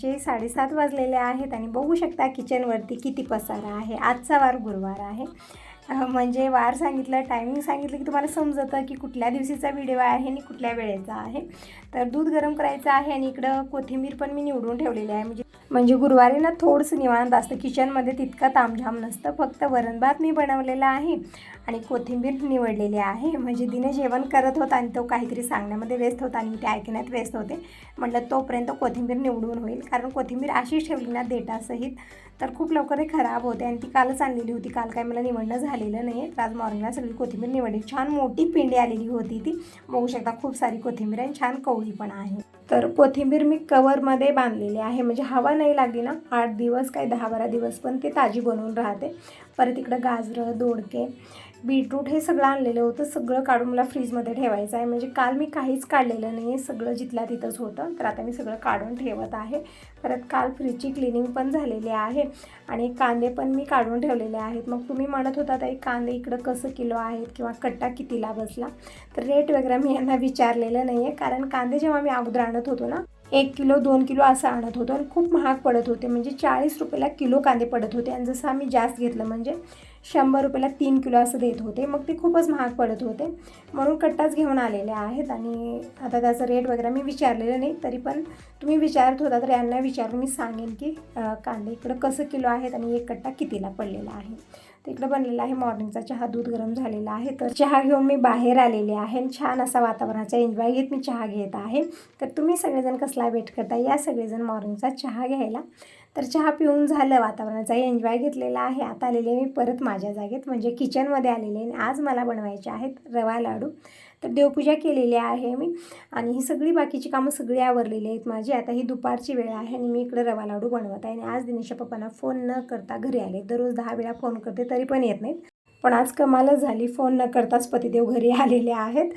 सकाळचे साडेसात वाजलेले आहेत आणि बघू शकता किचनवरती किती पसारा आहे. आजचा वार गुरुवार आहे. म्हणजे वार सांगितलं टायमिंग सांगितलं की तुम्हाला समजतं की कुठल्या दिवशीचा व्हिडिओ आहे आणि कुठल्या वेळेचा आहे. तर दूध गरम करायचं आहे आणि इकडं कोथिंबीर पण मी निवडून ठेवलेली आहे. म्हणजे म्हणजे गुरुवारी ना थोडंसं निवांत असतं. किचनमध्ये तितकं तामझाम नसतं. फक्त वरण भात मी बनवलेला आहे आणि कोथिंबीर निवडलेली आहे. म्हणजे दिने जेवण करत होता आणि तो काहीतरी सांगण्यामध्ये व्यस्त होता आणि ते ऐकण्यात व्यस्त होते. म्हटलं तोपर्यंत कोथिंबीर निवडून होईल. कारण कोथिंबीर अशीच ठेवली ना देटासहित तर खूप लवकर हे खराब होते. आणि ती कालच आणलेली होती. काल काय मला निवडणं झालेलं नाही तर आज मॉर्निंगला सगळी कोथिंबीर निवडली. छान मोठी पिंडी आलेली होती ती. बघू शकता खूप सारी कोथिंबीर आणि छान कवळी पण आहे. तर कोथिंबीर मी कवरमध्ये बांधलेली आहे. म्हणजे हवा नाही लागली ना. आठ दिवस काय दहा बारा दिवस पण ते ताजी बनवून राहते. परत इकडं गाजरं दोडके बीटरूट हे सगळं आणलेलं होतं सगळं काढून मला फ्रीजमध्ये ठेवायचं आहे. म्हणजे काल मी काहीच काढलेलं नाही आहे सगळं जिथल्या तिथंच होतं. तर आता मी सगळं काढून ठेवत आहे. परत काल फ्रीजची क्लिनिंग पण झालेली आहे आणि कांदे पण मी काढून ठेवलेले आहेत. मग तुम्ही म्हणत होता ताई कांदे इकडं कसं किलो आहेत किंवा कट्टा कितीला बसला? तर रेट वगैरे मी यांना विचारलेलं नाही आहे कारण कांदे जेव्हा मी अगोदर आणत होतो ना एक किलो दोन किलो असं आणत होतो आणि खूप महाग पडत होते. म्हणजे चाळीस रुपयाला किलो कांदे पडत होते. आणि जसं आम्ही जास्त घेतलं म्हणजे शंभर रुपयाला तीन किलो असं देत होते. मग ते खूपच महाग पडत होते. म्हणून कट्टाच घेऊन आलेले आहेत आणि आता त्याचं रेट वगैरे मी विचारलेलं नाही तरी पण तुम्ही विचारत होता तर यांना विचारून मी सांगेन की कांदे इकडं कसं किलो आहेत आणि एक कट्टा कितीला पडलेला आहे. तर इकडं बनलेला आहे मॉर्निंगचा चहा दूध गरम झालेला आहे. तर चहा घेऊन मी बाहेर आलेले आहे छान असा वातावरणाचा एन्जॉय घेत मी चहा घेत आहे. तर तुम्ही सगळेजण कसला वेट करता? या सगळेजण मॉर्निंगचा चहा घ्यायला. तर चहा पिऊन झालं वातावरणाचा. एन्जॉय घेतलेला आहे. आता आलेले मी परत माझ्या जागेत म्हणजे किचनमध्ये आलेले आणि आज मला बनवायचे आहेत रवा लाडू. तर देवपूजा केलेली आहे मी आणि ही सगळी बाकीची कामं सगळी आवरलेली आहेत माझी. आता ही दुपारची वेळ आहे आणि मी इकडे रवा लाडू बनवत आहे आणि आज दिनेशा पप्पांना फोन न करता घरी आले. दररोज दहा वेळा फोन करते तरी पण येत नाहीत. पण आज कमालच झाली. फोन न करताच पतिदेव घरी आलेले आहेत.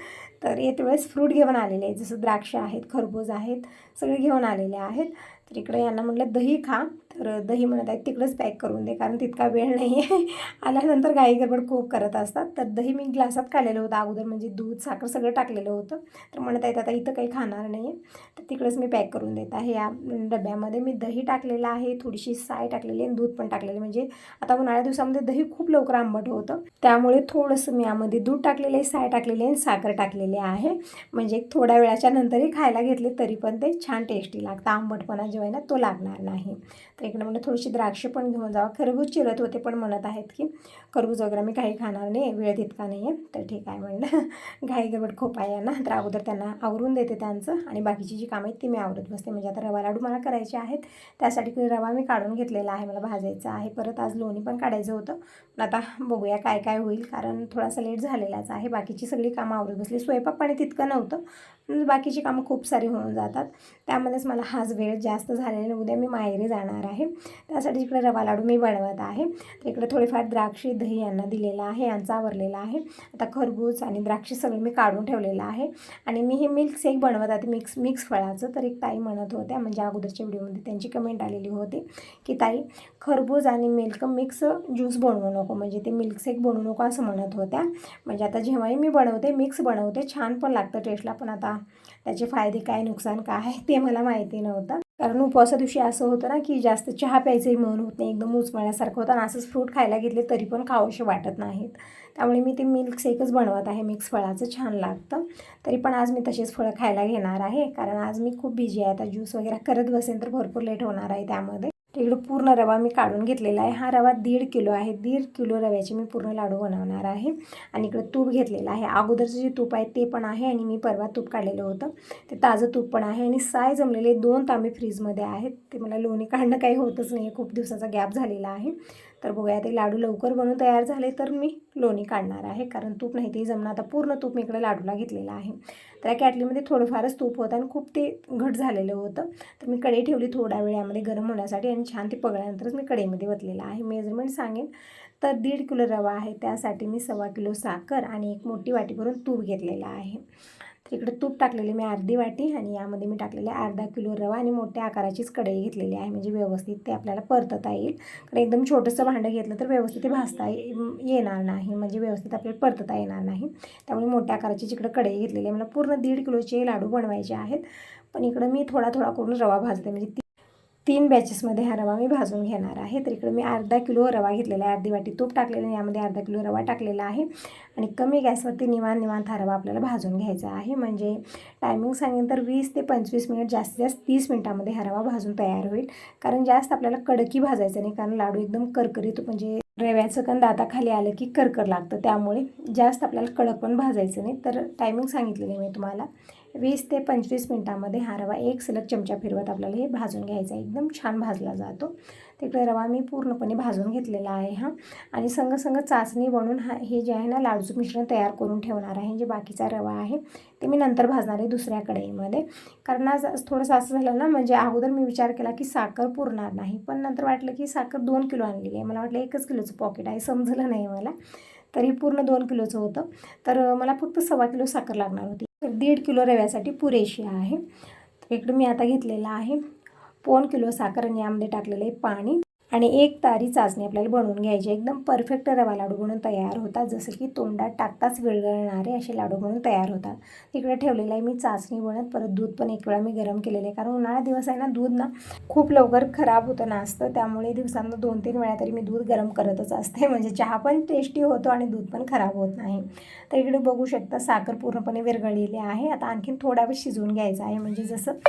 तर येत वेळेस फ्रूट घेऊन आलेले आहेत. जसं द्राक्ष आहेत खरबूज आहेत सगळे घेऊन आलेले आहेत. तर इकडे यांना म्हटलं दही खा. तर दही म्हणत आहेत तिकडंच पॅक करून दे कारण तितका वेळ नाही आहे. आल्यानंतर गाई गडबड खूप करत असतात. तर दही मी ग्लासात काढलेलं होतं अगोदर म्हणजे दूध साखर सगळं टाकलेलं होतं. तर म्हणत आहेत आता इथं काही खाणार नाही आहे तर तिकडंच मी पॅक करून देत आहे. या डब्यामध्ये मी दही टाकलेलं आहे थोडीशी साय टाकलेली आणि दूध पण टाकलेलं म्हणजे आता उन्हाळ्या दिवसामध्ये दही खूप लवकर आंबट होतं. त्यामुळे थोडंसं मी यामध्ये दूध टाकलेलं आहे साय टाकलेली आहे आणि साखर टाकलेली आहे. म्हणजे एक थोड्या वेळाच्या नंतरही खायला घेतले तरी पण ते छान टेस्टी लागतं आंबटपणा जेव्हा आहे ना तो लागणार नाही. तर इकडे म्हणजे थोडीशी द्राक्ष पण घेऊन जावा. खरबूज चिरत होते पण म्हणत आहेत की खरबूज वगैरे मी काही खाणार नाही वेळ तितका नाही आहे तर ठीक आहे म्हणलं. घाई गडबड खूप आहे यांना. तर अगोदर त्यांना आवरून देते त्यांचं आणि बाकीची जी कामं आहेत ती मी आवरत बसते. म्हणजे आता रवा लाडू मला करायचे आहेत. त्यासाठी रवा मी काढून घेतलेला आहे. मला भाजायचं आहे. परत आज लोणी पण काढायचं होतं. पण आता बघूया काय काय होईल. कारण थोडासा लेट झालेलाच आहे. बाकीची सगळी कामं आवरत बसली. स्वयंपाक पाणी तितकं नव्हतं. म्हणजे बाकीची कामं खूप सारी होऊन जातात. त्यामध्येच मला हाच वेळ जास्त झालेला उद्या मी माहेरी जाणार आहे. त्यासाठी इकडे रवा लाडू मी बनवत आहे. तर इकडे थोडेफार द्राक्षे दही यांना दिलेलं आहे. यांचा आवरलेला आहे. आता खरबूज आणि द्राक्षे सगळे मी काढून ठेवलेलं आहे. आणि मी हे मिल्क शेक बनवत आहे. मिक्स मिक्स फळाचं. तर एक ताई म्हणत होत्या म्हणजे अगोदरच्या व्हिडिओमध्ये त्यांची कमेंट आलेली होती की ताई खरबूज आणि मिल्क मिक्स ज्यूस बनवू नको. म्हणजे ते मिल्क शेक बनवू नको असं म्हणत होत्या. म्हणजे आता जेव्हाही मी बनवते मिक्स बनवते. छान पण लागतं टेस्टला पण आता त्याचे फायदे काय नुकसान काय आहे ते मला माहिती नव्हतं. कारण उपवासा दिवशी असं होतं ना की जास्त चहा प्यायचंही मन होत नाही एकदम उचमळ्यासारखं होतं आणि असंच फ्रूट खायला घेतले तरी पण खावंसे वाटत नाहीत. त्यामुळे मी ते मिल्क शेकच बनवत आहे मिक्स फळाचं छान लागतं. तरी पण आज मी तसेच फळं खायला घेणार आहे कारण आज मी खूप बिझी आहे. आता ज्यूस वगैरे करत बसेन तर भरपूर लेट होणार आहे त्यामध्ये. इकडं पूर्ण रवा मी काढून घेतलेला आहे. हा रवा दीड किलो आहे. दीड किलो रव्याचे मी पूर्ण लाडू बनवणार आहे. आणि इकडं तूप घेतलेलं आहे. अगोदरचं जे तूप आहे ते पण आहे आणि मी परवा तूप काढलेलं होतं. ते ताजं तूप पण आहे आणि साय जमलेले दोन तांबे फ्रीजमध्ये आहेत. ते मला लोणी काढणं काही होतच नाही. खूप दिवसाचा गॅप झालेला आहे. तर बघूया ते लाडू लवकर बनून तयार झाले तर मी लोणी काढणार आहे कारण तूप नाही ते जमणं आता पूर्ण तूप मी इकडे लाडूला घेतलेलं आहे. त्या कॅटलीमध्ये थोडंफारच तूप होतं आणि खूप ते घट झालेलं होतं. तर मी कढई ठेवली थोड्या वेळामध्ये गरम होण्यासाठी आणि छान ते पगळल्यानंतरच मी कढईमध्ये वतलेलं आहे. मेजरमेंट सांगेन तर दीड किलो रवा आहे त्यासाठी मी सव्वा किलो साखर आणि एक मोठी वाटी भरून तूप घेतलेलं आहे. इकडे तूप टाकलेले मी अर्धी वाटी आणि यामध्ये मी टाकलेले अर्धा किलो रवा आणि मोठ्या आकाराचीच कढई घेतलेली आहे. म्हणजे व्यवस्थित ते आपल्याला परतता येईल. कारण एकदम छोटंसं भांडं घेतलं तर व्यवस्थित ते भाजता येणार नाही. म्हणजे व्यवस्थित आपल्याला परतता येणार नाही. त्यामुळे मोठ्या आकाराची जिकडे कढई घेतलेली आहे मला पूर्ण दीड किलोचे लाडू बनवायचे आहेत. पण इकडं मी थोडा थोडा करून रवा भाजते. म्हणजे ती तीन बॅचेसमध्ये हा रवा मी भाजून घेणार आहे. तर इकडे मी अर्धा किलो रवा घेतलेला आहे. अर्धी वाटी तूप टाकलेलं आहे. यामध्ये अर्धा किलो रवा टाकलेला आहे. आणि कमी गॅसवरती निवांत निवांत हा रवा आपल्याला भाजून घ्यायचा आहे. म्हणजे टायमिंग सांगेन तर वीस ते पंचवीस मिनिट जास्तीत जास्त तीस मिनिटामध्ये हा रवा भाजून तयार होईल. कारण जास्त आपल्याला कडकी भाजायचं नाही. कारण लाडू एकदम करकरीत म्हणजे रव्याचं कण दाताखाली आलं की करकर लागतं. त्यामुळे जास्त आपल्याला कडक पण भाजायचं नाही. तर टायमिंग सांगितलेलं मी तुम्हाला. वीस ते पंचवीस मिनटामध्ये हा रवा एक सलग चमचा फिरवत आपल्याला हे भाजून घ्यायचा आहे. एकदम छान भाजला जातो. तिकडे रवा मी पूर्णपणे भाजून घेतलेला आहे हा. आणि संग संग चाचणी बनवून हा हे जे आहे ना लाडूचं मिश्रण तयार करून ठेवणार आहे. जे बाकीचा रवा आहे ते मी नंतर भाजणार आहे दुसऱ्या कढईमध्ये. कारण आज थोडंसं असं झालं ना म्हणजे अगोदर मी विचार केला की साखर पुरणार नाही. पण नंतर वाटलं की साखर दोन किलो आणलेली आहे. मला वाटलं एकच किलोचं पॉकेट आहे समजलं नाही मला. तरी पूर्ण दोन किलोचं होतं. तर मला फक्त सव्वा किलो साखर लागणार होती. दीड किलो रव्यासाठी पुरेशी आहे. इकडे इकडं मी आता घेतलेला आहे. पोन किलो साखर आणि यामध्ये टाकलेलं आहे पाणी. आणि एक तारी चाचणी आपल्याला बनवून घ्यायची एकदम परफेक्ट रवा लाडू बनून तयार होतात जसं की तोंडात टाकताच विरघळणारे असे लाडू बनून तयार होतात तिकडे ठेवलेलं आहे मी चाचणी बनत परत दूध पण एक वेळा मी गरम केलेलं आहे. कारण उन्हाळा दिवस आहे ना दूध ना खूप लवकर खराब होतं नासतं त्यामुळे दिवसांना दोन तीन वेळा तरी मी दूध गरम करतच असते. म्हणजे चहा पण टेस्टी होतो आणि दूध पण खराब होत नाही. तर इकडे बघू शकता साखर पूर्णपणे विरघळलेली आहे. आता आणखीन थोडा वेळ शिजवून घ्यायचा आहे. म्हणजे जसं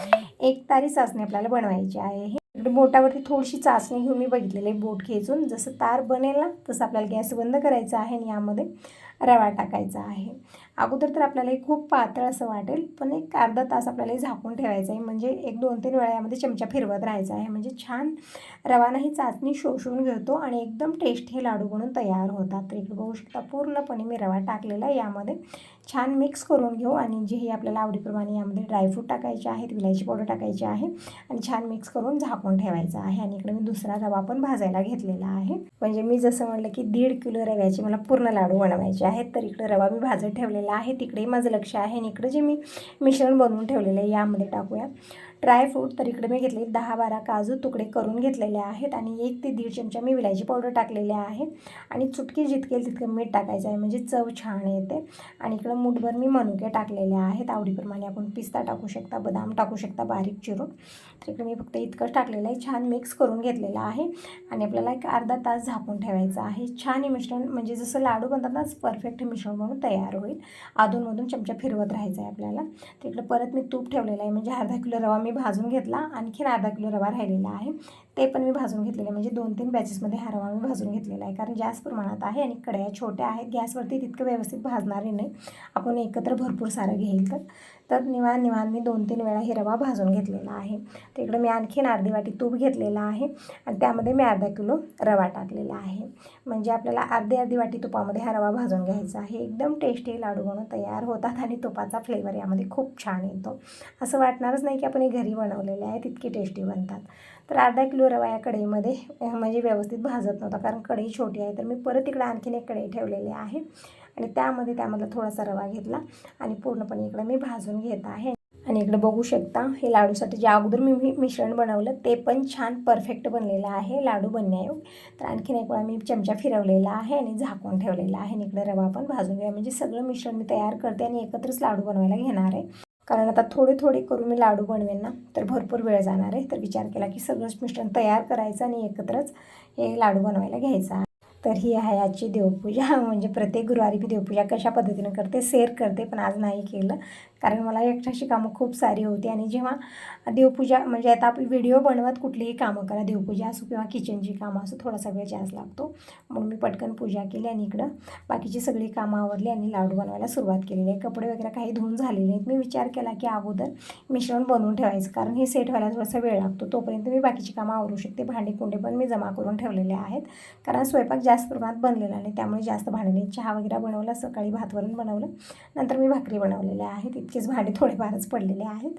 एक तारी चाचणी आपल्याला बनवायची आहे. इकडे बोटावरती थोडीशी चाचणी घेऊन मी बघितलेली आहे बोट खेचून. जसं तार बनेल ना तसं आपल्याला गॅस बंद करायचा आहे आणि यामध्ये रवा टाकायचा आहे. अगोदर तर आपल्याला हे खूप पातळ असं वाटेल पण एक अर्धा तास आपल्याला हे झाकून ठेवायचं आहे. म्हणजे एक दोन तीन वेळा यामध्ये चमचा फिरवत राहायचा आहे. म्हणजे छान रवाना ही चाचणी शोषून घेतो आणि एकदम टेस्ट हे लाडू बनून तयार होतात. तर इकडे बघू शकता पूर्णपणे मी रवा टाकलेला आहे यामध्ये. छान मिक्स करून घेऊ आणि जे हे आपल्याला आवडीप्रमाणे यामध्ये ड्रायफ्रूट टाकायचे आहेत विलायची पावडर टाकायची आहे आणि छान मिक्स करून झाकून ठेवायचं आहे. आणि इकडे मी दुसरा रवा पण भाजायला घेतलेला आहे. म्हणजे मी जसं म्हटलं की दीड किलो रव्याचे मला पूर्ण लाडू बनवायचे आहेत तर इकडे रवा मी भाजत ठेवलेला आहे. तिकडे माझं लक्ष आहे आणि इकडे जे मी मिश्रण बनवून ठेवलेलं आहे यामध्ये टाकूया. ड्रायफ्रूट तर इकडे मी घेतले. दहा बारा काजू तुकडे करून घेतलेले आहेत आणि एक ते दीड चमचा मी विलायची पावडर टाकलेली आहे. आणि चुटकी जितके तितकं मीठ टाकायचं आहे. म्हणजे चव छान येते. आणि इकडं मुठभर मी मनुके टाकलेले आहेत. आवडीप्रमाणे आपण पिस्ता टाकू शकता बदाम टाकू शकता बारीक चिरून. तर इकडे मी फक्त इतकंच टाकलेलं आहे. छान मिक्स करून घेतलेलं आहे. आणि आपल्याला एक अर्धा तास झाकून ठेवायचं आहे. छान हे मिश्रण म्हणजे जसं लाडू बनतात ना परफेक्ट मिश्रण म्हणून तयार होईल. अधूनमधून चमचा फिरवत राहायचं आहे आपल्याला. तिकडे परत मी तूप ठेवलेलं आहे. म्हणजे अर्धा किलो रवा मी भाजून घेतला. आणखीन अर्धा किलो रवा राहिलेला आहे. ते पण मी भाजून घेतलेले. म्हणजे दोन तीन बॅचेसमध्ये हा रवा मी भाजून घेतलेला आहे. कारण जास्त प्रमाणात आहे आणि कढया छोट्या आहेत. गॅसवरती तितकं व्यवस्थित भाजणारे नाही. आपण एकत्र भरपूर सारं घेईल तर. तर निवान निवान मी दोन तीन वेळा हे रवा भाजून घेतलेला आहे. तिकडं मी आणखीन अर्धी वाटी तूप घेतलेला आहे. आणि त्यामध्ये मी अर्धा किलो रवा टाकलेला आहे. म्हणजे आपल्याला अर्धी अर्धी वाटी तुपामध्ये हा रवा भाजून घ्यायचा आहे. एकदम टेस्टी लाडू बनवून तयार होतात आणि तुपाचा फ्लेवर यामध्ये खूप छान येतो. असं वाटणारच नाही की आपण हे घरी बनवलेले आहे. तितकी टेस्टी बनतात. तर अर्धा किलो रवा या कढईमध्ये म्हणजे व्यवस्थित भाजत नव्हता कारण कढई छोटी आहे तर मी परत इकडे आणखीन एक कढई ठेवलेली आहे. आणि त्यामध्ये त्यामधला थोडासा रवा घेतला आणि पूर्णपणे इकडे मी भाजून घेत आहे. आणि इकडे बघू शकता हे लाडूसाठी जे अगोदर मी मी मिश्रण बनवलं ते पण छान परफेक्ट बनलेलं आहे लाडू बनण्यायोग तर आणखीन एक वेळा मी चमचा फिरवलेला आहे आणि झाकून ठेवलेला आहे. आणि इकडे रवा पण भाजून घ्या म्हणजे सगळं मिश्रण मी तयार करते आणि एकत्रच लाडू बनवायला घेणार आहे. कारण आता थोडे थोडे करून मी लाडू बनवेन ना तर भरपूर वेळ जाणार आहे. तर विचार केला की सगळंच मिश्रण तयार करायचं आणि एकत्रच हे लाडू बनवायला घ्यायचा तर ही आहे आजची देवपूजा. म्हणजे प्रत्येक गुरुवारी मी देवपूजा कशा पद्धतीनं करते शेअर करते पण आज नाही केलं. कारण मला एकट्याशी कामं खूप सारी होती आणि जेव्हा देवपूजा म्हणजे आता आपण व्हिडिओ बनवत कुठलीही कामं करा देवपूजा असो किंवा किचनची कामं असो थोडासा वेळ चान्स लागतो. म्हणून मी पटकन पूजा केली आणि इकडं बाकीची सगळी कामं आवरली आणि लाडू बनवायला सुरुवात केलेली आहे. कपडे वगैरे काही धुवून झालेले आहेत मी विचार केला की अगोदर मिश्रण बनवून ठेवायचं कारण हे सेट व्हायला थोडासा वेळ लागतो. तोपर्यंत मी बाकीची कामं आवरू शकते. भांडी कुंडे पण मी जमा करून ठेवलेले आहेत. कारण स्वयंपाक जास्त प्रमाणात बनलेला नाही त्यामुळे जास्त भांडे चहा वगैरे बनवला सकाळी भात वरण बनवलं. नंतर मी भाकरी बनवलेल्या आहेत इतकेच भांडे थोडेफारच पडलेले आहेत.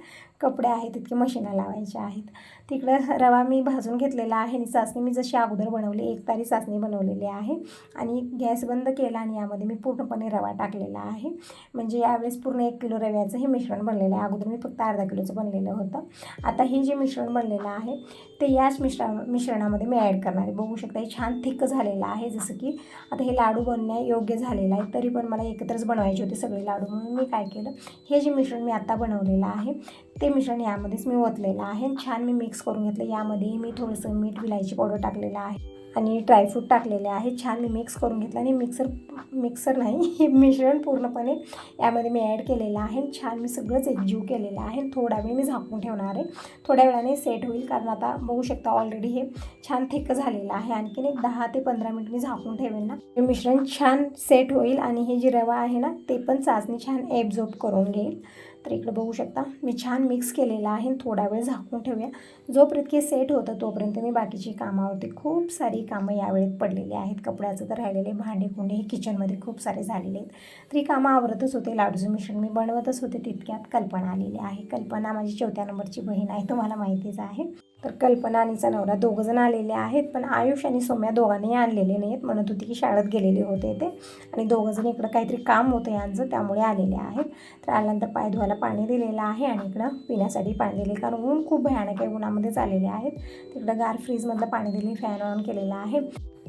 कपडे आहेत इतके मशीना लावायचे आहेत. तिकडं रवा मी भाजून घेतलेला आहे आणि चाचणी मी जशी अगोदर बनवली एक तारी चाचणी बनवलेली आहे. आणि गॅस बंद केला आणि यामध्ये मी पूर्णपणे रवा टाकलेला आहे. म्हणजे यावेळेस पूर्ण एक किलो रव्याचं हे मिश्रण बनलेलं आहे. अगोदर मी फक्त अर्धा किलोचं बनलेलं होतं. आता हे जे मिश्रण बनलेलं आहे ते याच मिश्रा मिश्रणामध्ये मी ॲड करणार आहे. बघू शकता हे छान थिक्क झालेलं आहे. जसं की आता हे लाडू बनण्या योग्य झालेलं आहे तरी पण मला एकत्रच बनवायचे होते सगळे लाडू. म्हणून मी काय केलं हे जे मिश्रण मी आत्ता बनवलेलं आहे ते मिश्रण यामध्येच मी ओतलेलं आहे छान मी मिक्स करून घेतलं. यामध्येही मी थोडंसं मीठ विलायची पावडर टाकलेलं आहे. आणि ड्रायफ्रूट टाकलेले आहे. छान मी मिक्स करून घेतलं आणि मिक्सर मिक्सर नाही हे मिश्रण पूर्णपणे यामध्ये मी ॲड केलेलं आहे. छान मी सगळंच एकजीव केलेलं आहे. थोडा वेळ मी झाकून ठेवणार आहे. थोड्या वेळाने सेट होईल कारण आता बघू शकता ऑलरेडी हे छान थिक झालेलं आहे. आणखीन एक दहा ते पंधरा मिनिट मी झाकून ठेवेन ना. हे मिश्रण छान सेट होईल आणि हे जे रवा आहे ना ते पण चाचणी छान ॲब्झॉर्ब करून घेईल. तर इकडं बघू शकता. मी छान मिक्स केलेला आहे. थोडा वेळ झाकून ठेवूया. जोपर्यंत की सेट होतं तोपर्यंत मी बाकीची कामावरती खूप सारी कामं यावेळेत पडलेली आहेत. कपड्याचं तर राहिलेले भांडे कुंडे हे किचनमध्ये खूप सारे झालेले आहेत. तर ही कामं आवरतच होते. लाडूचं मिश्रण मी बनवतच होते. तितक्यात कल्पना आलेली आहे. कल्पना माझी चौथ्या नंबरची बहीण आहे. तुम्हाला माहितीच आहे. तर कल्पना आणि नवरा दोघंजण आलेले आहेत. पण आयुष आणि सौम्या दोघांनाही आणलेले नाहीत. म्हणत होती की शाळेत गेलेले होते ते. आणि दोघंजण इकडं काहीतरी काम होतं यांचं. त्यामुळे आलेले आहेत. तर आल्यानंतर पाय धुवायला पाणी दिलेलं आहे आणि इकडं पिण्यासाठी पाणी दिले कारण ऊन खूप भयानक आहे उन्हामध्येच आलेले आहेत. तिकडं गार फ्रीजमधलं पाणी दिले फॅन ऑन केलेला आहे.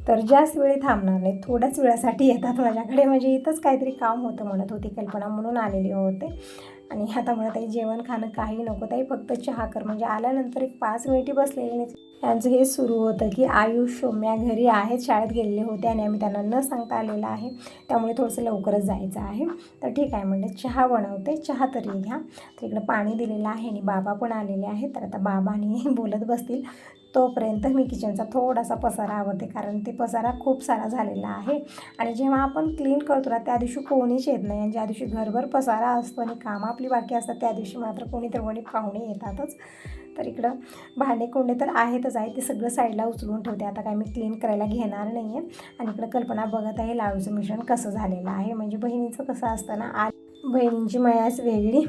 तर जास्त वेळी थांबणार नाही थोड्याच वेळासाठी येतात माझ्याकडे. म्हणजे इथंच काहीतरी काम होतं म्हणत होती कल्पना म्हणून आलेली होते. आणि आता म्हणत आहे जेवण खाणं काही नको ताई. फक्त चहा कर. म्हणजे आल्यानंतर एक पाच मिनिटी बसलेली नाही. यांचं हे सुरू होतं की आयुष सौम्या घरी आहेत शाळेत गेलेले होते आणि आम्ही त्यांना न सांगता आलेलं आहे. त्यामुळे थोडंसं लवकरच जायचं आहे. तर ठीक आहे म्हणजे चहा बनवते. चहा तरी घ्या. तर इकडं पाणी दिलेलं आहे आणि बाबा पण आलेले आहेत. तर आता बाबाने बोलत बसतील. तोपर्यंत मी किचनचा थोडासा पसारा आवडते कारण ते पसारा खूप सारा झालेला आहे. आणि जेव्हा आपण क्लीन करतो ना त्या दिवशी कोणीच येत नाही. आणि ज्या दिवशी घरभर पसारा असतो आणि कामं आपली बाकी असतात त्या दिवशी मात्र कोणी तर कोणी पाहुणे येतातच. तर इकडं भांडे कोंडे तर आहेतच आहे ते सगळं साईडला उचलून ठेवते. आता काय मी क्लीन करायला घेणार नाही आहे आणि इकडं कल्पना बघत आहे लाडूचं मिश्रण कसं झालेलं आहे. म्हणजे बहिणीचं कसं असतं ना आ बहिणींची मयाच वेगळी.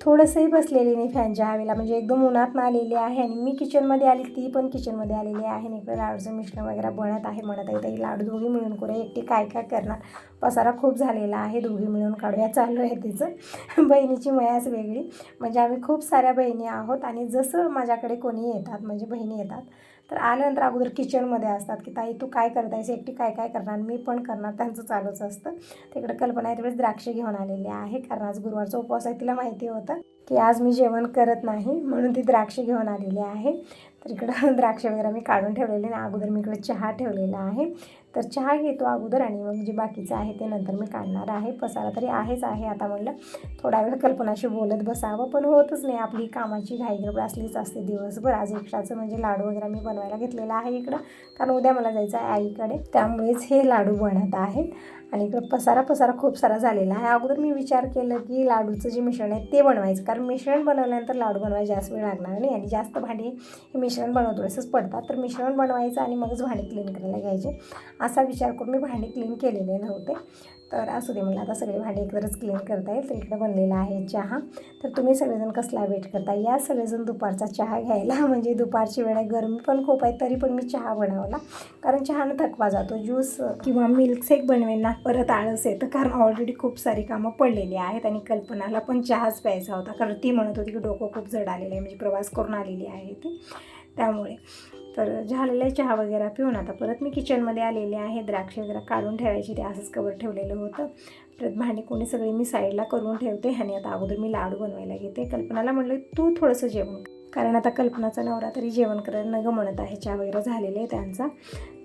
थोडंसंही बसलेली नाही फॅनच्या हवेला. म्हणजे एकदम उन्हात आलेली आहे आणि मी किचनमध्ये आली ती पण किचनमध्ये आलेली आहे. आणि इकडे लाडूचं मिश्रण वगैरे बनत आहे म्हणत आहे ताई लाडू दोघी मिळून करूया. एकटी काय काय करणार? पसारा खूप झालेला आहे. दोघी मिळून काढूया. चालू आहे तिचं. बहिणीची मयाच वेगळी. म्हणजे आम्ही खूप साऱ्या बहिणी आहोत आणि जसं माझ्याकडे कोणी येतात म्हणजे बहिणी येतात तर आल्यानंतर अगोदर किचनमध्ये असतात की ताई तू काय करत आहेस एकटी काय काय करणार? मी पण करणार. त्यांचं चालूच असतं. तिकडे कल्पना आहे त्यावेळेस द्राक्षे घेऊन आलेली आहे. कारण आज गुरुवारचा उपवास आहे तिला माहिती होतं की आज मी जेवण करत नाही. म्हणून ती द्राक्षे घेऊन आलेली आहे. तर इकडं द्राक्षे वगैरे मी काढून ठेवलेले आणि अगोदर मी इकडे चहा ठेवलेला आहे. तर चहा घेतो अगोदर आणि मग जे बाकीचं आहे ते नंतर मी काढणार आहे. पसारा तरी आहेच आहे आता म्हणलं. थोडा वेळ कल्पनाशी बोलत बसावं पण होतच नाही. आपली कामाची घाईगडबड असलीच असते दिवसभर. आज एक्स्ट्राचं म्हणजे लाडू वगैरे मी बनवायला घेतलेला आहे इकडं. कारण उद्या मला जायचं आहे आईकडे. त्यामुळेच हे लाडू बनत आहेत. आणि इकडं पसारा पसारा खूप सारा झालेला आहे. अगोदर मी विचार केलं की लाडूचं जे मिश्रण आहे ते बनवायचं कारण मिश्रण बनवल्यानंतर लाडू बनवायला जास्त वेळ लागणार नाही आणि जास्त भांडी हे मिश्रण बनवतो. असंच पडतात. तर मिश्रण बनवायचं आणि मगच भांडी क्लीन करायला घ्यायचे. असा विचार करून मी भांडी क्लीन केलेले नव्हते. तर असू दे मला आता सगळे भांडे एकदाच क्लीन करता येईल. तर इकडं बनलेला आहे चहा. तर तुम्ही सगळेजण कसला वेट करता? या सगळेजण दुपारचा चहा घ्यायला. म्हणजे दुपारची वेळ आहे. गरमी पण खूप आहे तरी पण मी चहा बनवला. कारण चहानं थकवा जातो. ज्यूस किंवा मिल्कशेक बनवेल ना परत आळस येतं. कारण ऑलरेडी खूप सारी कामं पडलेली आहेत आणि कल्पनाला पण चहाच प्यायचा होता. कारण ती म्हणत होती की डोकं खूप जड आलेलं आहे. म्हणजे प्रवास करून आलेली आहे ती. त्यामुळे. तर झालेलं आहे चहा वगैरे पिऊन आता परत मी किचनमध्ये आलेले आहे. द्राक्ष वगैरे काढून ठेवायची ते असंच कवर ठेवलेलं होतं. परत भांडी कोणी सगळी मी साईडला करून ठेवते आणि आता अगोदर मी लाडू बनवायला घेते. कल्पनाला म्हणलं तू थोडंसं जेवण कारण आता कल्पनाचा नवरा तरी जेवण करायला न म्हणत आहे. चहा वगैरे झालेले आहे त्यांचा.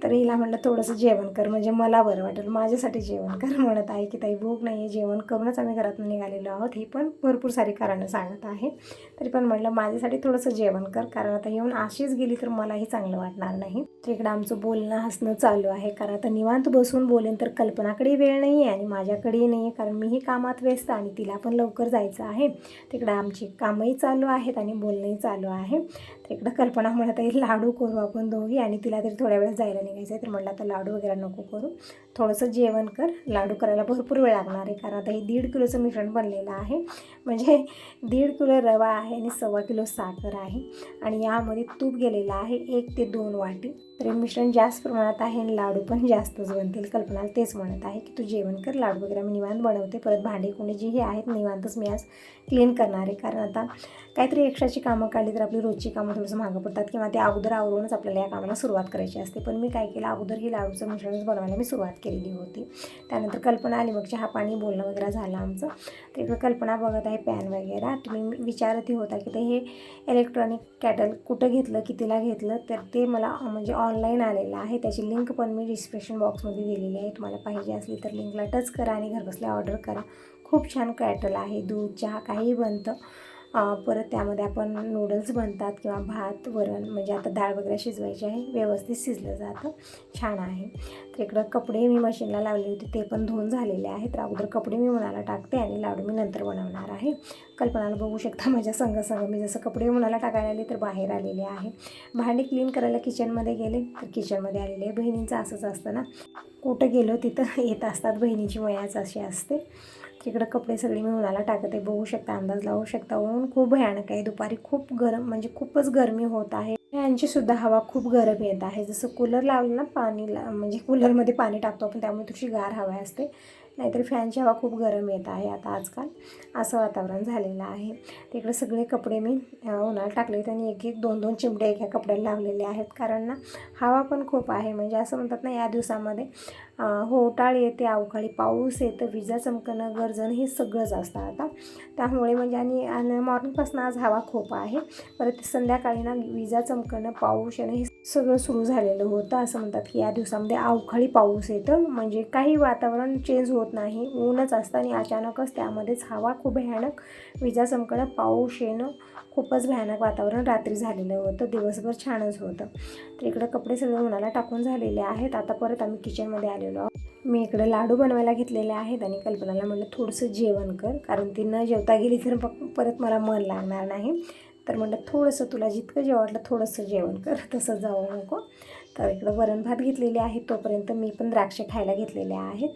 तर हिला म्हटलं थोडंसं जेवण कर म्हणजे मला बरं वाटेल माझ्यासाठी जेवण कर. म्हणत आहे की ताई भूक नाही आहे जेवण करूनच आम्ही घरातून निघालेलो आहोत. ही पण भरपूर सारी कारणं सांगत आहे. तरी पण म्हटलं माझ्यासाठी थोडंसं जेवण कर कारण आता येऊन अशीच गेली तर मलाही चांगलं वाटणार नाही. तर इकडं आमचं बोलणं हसणं चालू आहे कारण आता निवांत बसून बोलेन तर कल्पनाकडे वेळ नाही आहे आणि माझ्याकडेही नाही आहे कारण मीही कामात व्यस्त आणि तिला पण लवकर जायचं आहे. तिकडं आमची कामही चालू आहेत आणि बोलणंही चालू आहे. इकडं कल्पना म्हणत आहे लाडू करू आपण दोघी आणि तिला तरी थोड्या वेळ जायला निघायचं आहे तर म्हटलं आता लाडू वगैरे नको करू. थोडंसं जेवण कर. लाडू करायला भरपूर वेळ लागणार आहे कारण आता हे दीड किलोचं मिश्रण बनलेलं आहे. म्हणजे दीड किलो रवा आहे आणि सव्वा किलो साखर आहे. आणि यामध्ये तूप गेलेलं आहे एक ते दोन वाटी. तर हे मिश्रण जास्त प्रमाणात आहे आणि लाडू पण जास्तच बनतील. कल्पनाला तेच म्हणत आहे की तू जेवण कर लाडू वगैरे मी निवांत बनवते. परत भांडी कोणी जी हे आहेत निवांतच मी आज क्लीन करणार आहे. कारण आता काहीतरी एक्स्ट्राची कामं काढली तर आपली रोजची कामं थोडंसं मागं पडतात किंवा ते अगोदर आवरूनच आपल्याला या कामाला सुरुवात करायची असते. पण मी काय केलं अगोदर हे लाडूचं मिश्रणच बनवायला मी सुरुवात केली. केलेली होती. त्यानंतर कल्पना आली मग चहा पाणी बोलणं वगैरे झालं आमचं. तर इकडं कल्पना बघत आहे पॅन वगैरे. तुम्ही विचारतही होता की ते हे इलेक्ट्रॉनिक कॅटल कुठं घेतलं कितीला घेतलं? तर ते मला म्हणजे ऑनलाईन आलेलं आहे. त्याची लिंक पण मी डिस्क्रिप्शन बॉक्समध्ये दिलेली आहे. तुम्हाला पाहिजे असली तर लिंकला टच करा आणि घरबसल्या ऑर्डर करा. खूप छान कॅटल आहे. दूध चहा काहीही बनतं. परत त्यामध्ये आपण नूडल्स बनतात किंवा भात वरण म्हणजे आता डाळ वगैरे शिजवायची आहे व्यवस्थित शिजलं जातं. छान आहे. तर इकडं कपडे मी मशीनला लावले होते ते पण धुवून झालेले आहेत. तर अगोदर कपडे मी उन्हाला टाकते आणि लाडू मी नंतर बनवणार आहे. कल्पनाला बघू शकता माझ्या संग मी जसं कपडे उन्हाला टाकायला आले तर बाहेर आलेले आहे. भांडी क्लीन करायला किचनमध्ये गेले तर किचनमध्ये आलेले आहे. बहिणींचं असंच असतं ना कुठं गेलो तिथं येत असतात बहिणीची वयाच अशी असते. तिकडं कपडे सगळे मी उन्हाला टाकत आहे. बघू शकता अंदाज लावू शकता. ऊन खूप भयानक आहे. दुपारी खूप गरम म्हणजे खूपच गरमी होत आहे. फॅनची सुद्धा हवा खूप गरम येत आहे. जसं कूलर लावलं ना पाणी ला म्हणजे कूलरमध्ये पाणी टाकतो आपण त्यामुळे थोडीशी गार हवा असते. नाहीतर फॅनची हवा खूप गरम येत आहे आता आजकाल. असं वातावरण झालेलं आहे. तिकडे सगळे कपडे मी अ, उन्हाळ्यात टाकले आणि एक एक दोन दोन चिमटे एका कपड्याला लावलेले आहेत. कारण ना हवा पण खूप आहे. म्हणजे असं म्हणतात ना या दिवसामध्ये होटाळ येते अवकाळी पाऊस येतं विजा चमकणं गरजणं हे सगळंच असतं आता. त्यामुळे म्हणजे आणि आणि मॉर्निंगपासून आज हवा खूप आहे. परत संध्याकाळी ना विजा चमकणं पाऊस येणं हे सगळं सुरू झालेलं होतं असं म्हणतात की या दिवसामध्ये अवकाळी पाऊस येतं. म्हणजे काही वातावरण चेंज होत नाही ऊनच असतं आणि अचानकच त्यामध्येच हवा खूप भयानक विजा चमकणं पाऊस येणं खूपच भयानक वातावरण रात्री झालेलं होतं. दिवसभर छानच होतं. तर इकडं कपडे सगळे उन्हाला टाकून झालेले आहेत. आता परत आम्ही किचनमध्ये आले मी इकडं लाडू बनवायला घेतलेले आहेत आणि कल्पनाला म्हटलं थोडंसं जेवण कर कारण ती न जेवता गेली तर परत मला मन लागणार नाही. तर म्हटलं थोडंसं तुला जितकं जे वाटलं थोडंसं जेवण कर तसं जाऊ नको. तर इकडं वरण भात घेतलेले आहेत तोपर्यंत मी पण द्राक्षे खायला घेतलेले आहेत.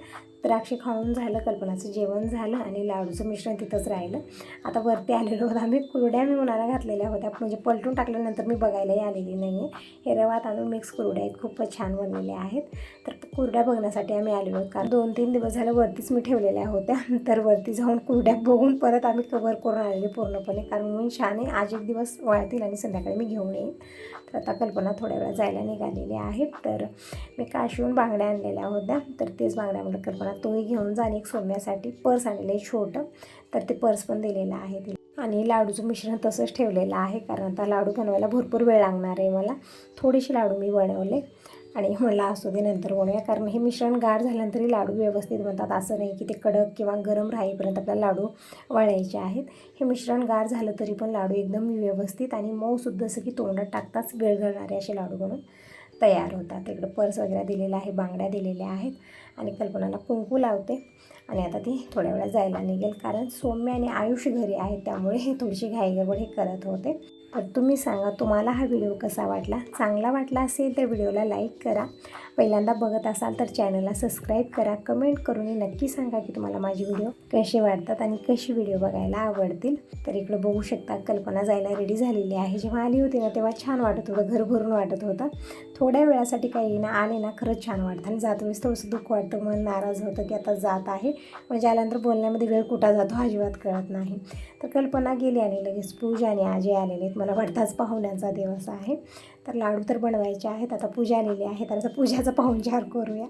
द्राक्षे खाऊन झालं कल्पनाचं जेवण झालं आणि लाडूचं मिश्रण तिथंच राहिलं. आता वरती आलेलो होतो आम्ही. कुरड्या मी उन्हाला घातलेल्या होत्या. म्हणजे पलटून टाकल्यानंतर मी बघायलाही आलेली नाही आहे हे रवा तांदूळ मिक्स कुरड्या आहेत. खूपच छान बनलेल्या आहेत. तर कुरड्या बघण्यासाठी आम्ही आलेलो आहोत. कारण दोन तीन दिवस झालं वरतीच मी ठेवलेल्या होत्या. तर वरती जाऊन कुरड्या बघून परत आम्ही कवर करून आलेले पूर्णपणे. कारण मी छान आहे. आज एक दिवस वाळतील आणि संध्याकाळी मी घेऊन येईन. तर आता कल्पना थोड्या वेळा जायला निघालेली आहे. तर मी काशीहून बांगड्या आणलेल्या होत्या. तर तेच बांगड्या म्हटलं कल्पना तोही घेऊन जाणे एक सोडण्यासाठी पर्स आणलेलं आहे छोटं. तर ते पर्स पण दिलेलं आहे तिला. आणि लाडूचं मिश्रण तसंच ठेवलेलं आहे कारण आता लाडू बनवायला भरपूर वेळ लागणार आहे मला. थोडेसे लाडू मी बनवले. आणि मला असू दे नंतर बनवूया कारण हे मिश्रण गार झाल्यानंतरही लाडू व्यवस्थित बनतात. असं नाही की ते कडक किंवा गरम राहीपर्यंत आपल्याला लाडू वळायचे आहेत. हे मिश्रण गार झालं तरी पण लाडू एकदम व्यवस्थित आणि मऊसुद्धा असं की तोंडात टाकताच गळगळणारे असे लाडू बनवून. तयार होतात. इकडं पर्स वगैरे दिलेला आहे बांगड्या दिलेल्या आहेत आणि कल्पनाला कुंकू लावते. आणि आता ती थोड्या वेळा जायला निघेल कारण सौम्य आणि आयुष घरी आहेत त्यामुळे थोडीशी घाईगडबड हे करत होते. तर तुम्ही सांगा तुम्हाला हा व्हिडिओ कसा वाटला? चांगला वाटला असेल तर व्हिडिओला लाईक करा. पहिल्यांदा बघत असाल तर चॅनलला सबस्क्राईब करा. कमेंट करून नक्की सांगा की तुम्हाला माझे व्हिडिओ कसे वाटतात आणि कशी व्हिडिओ बघायला आवडतील. तर इकडं बघू शकता कल्पना जायला रेडी झालेली आहे. जेव्हा आली होती ना तेव्हा छान वाटत होतं घर भरून वाटत होतं. थोड्या वेळासाठी काही येईना आले ना खरंच छान वाटतं. आणि जात वेळेस थोडंसं दुःख वाटतं मन नाराज होतं की आता जात आहे. म्हणजे आल्यानंतर बोलण्यामध्ये वेळ कुठा जातो अजिबात कळत नाही. तर कल्पना गेली आणि लगेच पूजा आणि आजी आलेले आहेत. मला वाटताच पाहुण्यांचा दिवस आहे. तर लाडू तर बनवायचे आहेत. आता पूजा आलेली आहे. तर आता पूजाचा पाहुणचार करूया.